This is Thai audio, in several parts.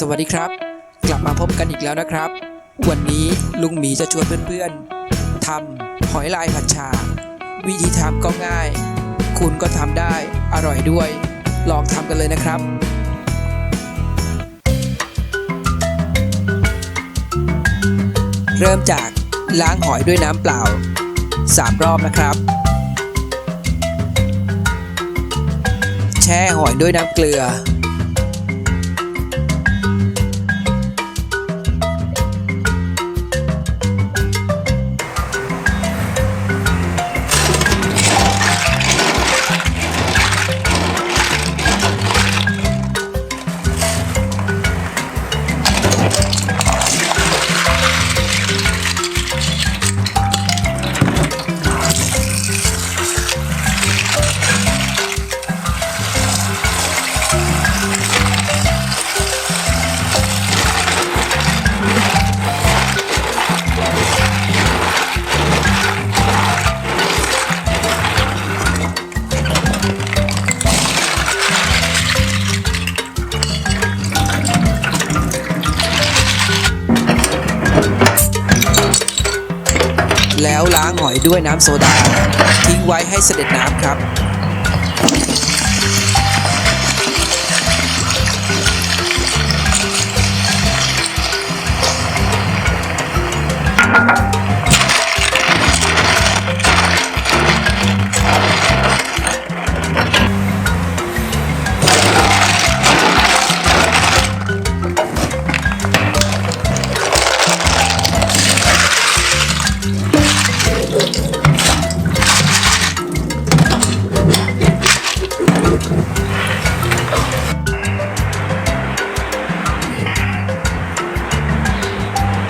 สวัสดีครับ กลับมาพบกันอีกแล้วนะครับ วันนี้ลุงหมีจะชวนเพื่อนๆทำหอยลายผัดชา วิธีทำก็ง่าย คุณก็ทำได้อร่อยด้วย ลองทำกันเลยนะครับเริ่มจากล้างหอยด้วยน้ำเปล่า 3 รอบนะครับ แช่หอยด้วยน้ำเกลือ แล้วล้างหอยด้วยน้ำโซดา ทิ้งไว้ให้เสด็จน้ำครับ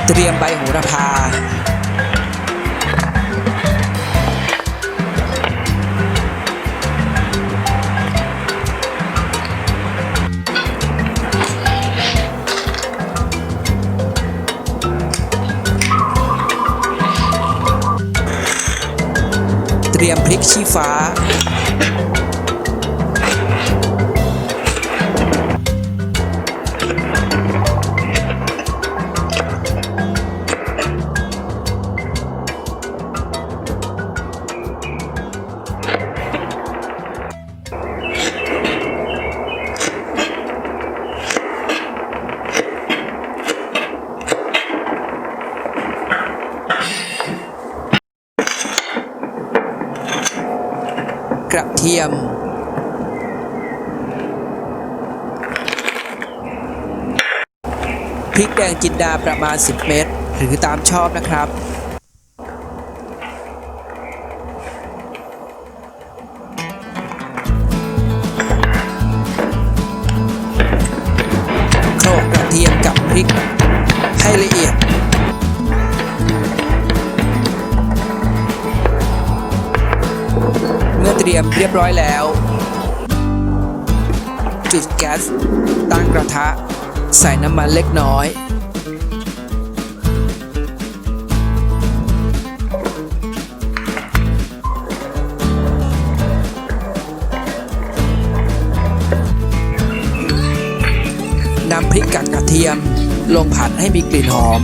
เตรียมใบโหระพา เตรียมพริกชี้ฟ้า กระเทียม พริกแดงจินดาประมาณ 10 เม็ดหรือตามชอบนะครับ รียมเรียบร้อยแล้ว จุดแก๊สตั้งกระทะ ใส่น้ำมันเล็กน้อย นำพริกกับกระเทียมลงผัดให้มีกลิ่นหอม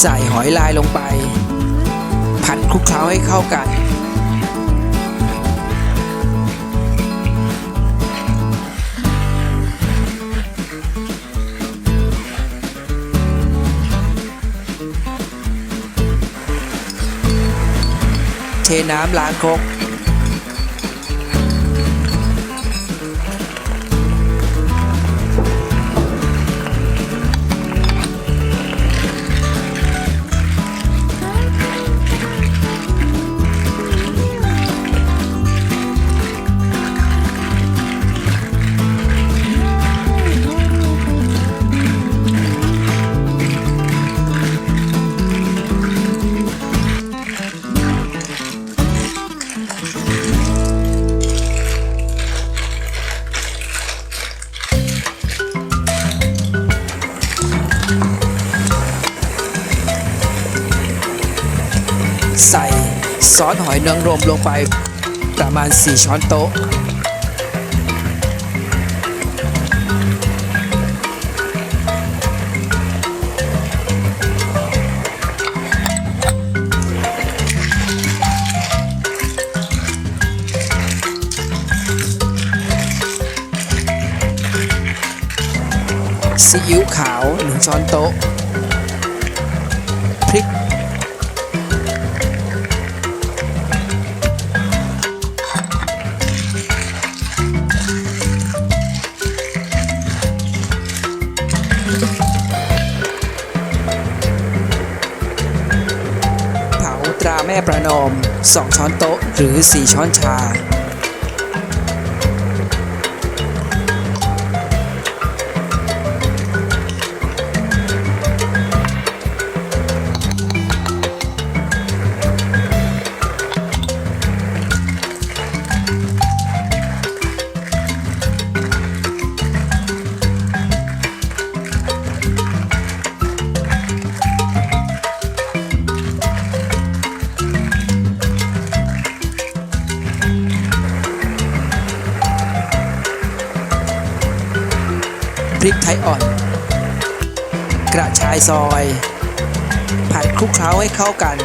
ใส่หอยลายลงไป ผัดคลุกเคล้าให้เข้ากัน เทน้ำล้างครก ซอสหอยนางรมลงไปประมาณ 4 ช้อนโต๊ะ ซีอิ๊วขาว 1 ช้อนโต๊ะ ม่ประนอม 2 ช้อนโต๊ะหรือ 4 ช้อนชา ริกไทยอ่อน กระชายซอย ผัดคลุกเคล้าให้เข้ากัน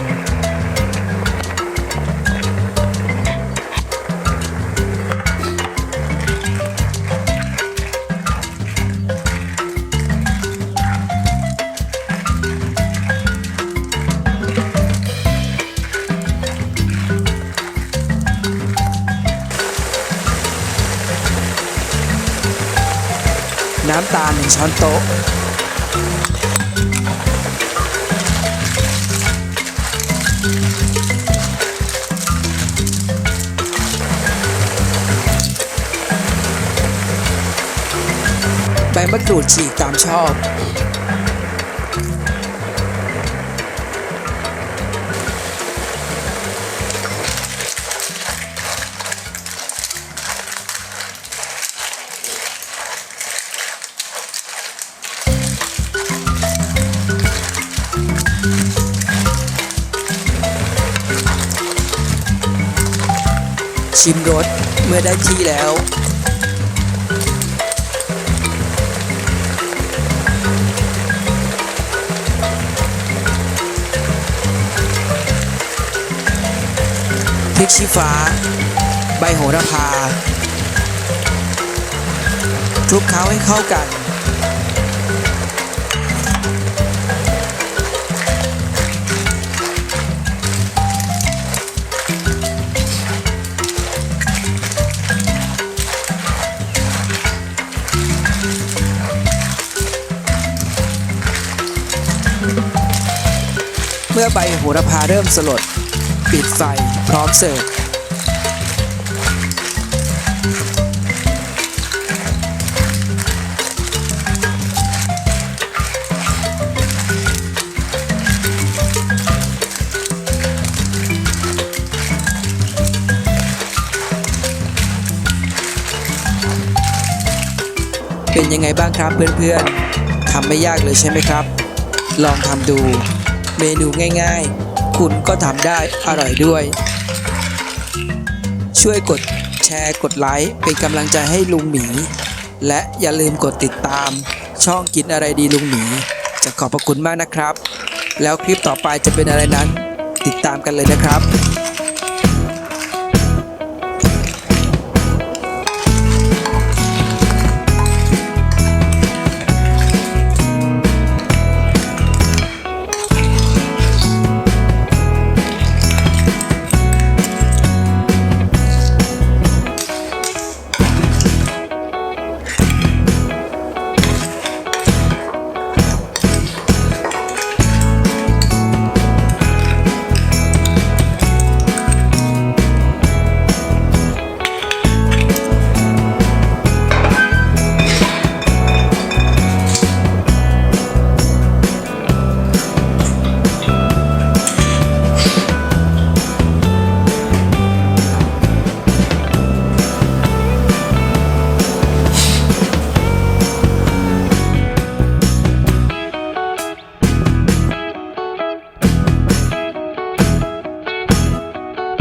น้ำตาล1ช้อนโต๊ะ ใบมะกรูดฉีกตามชอบ ชิมรสเมื่อได้ที่แล้ว พริกชี้ฟ้า ใบโหระพาคลุกเคล้าให้เข้ากัน มื่อใบโหระพาเริ่มสลด ปิดไฟพร้อมเสิร์ฟเป็นยังไงบ้างครับเพื่อนๆทำไม่ยากเลยใช่ไหมครับ ลองทำดู เมนูง่ายๆ คุณก็ทำได้อร่อยด้วย ช่วยกดแชร์กดไลค์เป็นกำลังใจให้ลุงหมี และอย่าลืมกดติดตาม ช่องกินอะไรดีลุงหมี จะขอบพระคุณมากนะครับ แล้วคลิปต่อไปจะเป็นอะไรนั้น ติดตามกันเลยนะครับ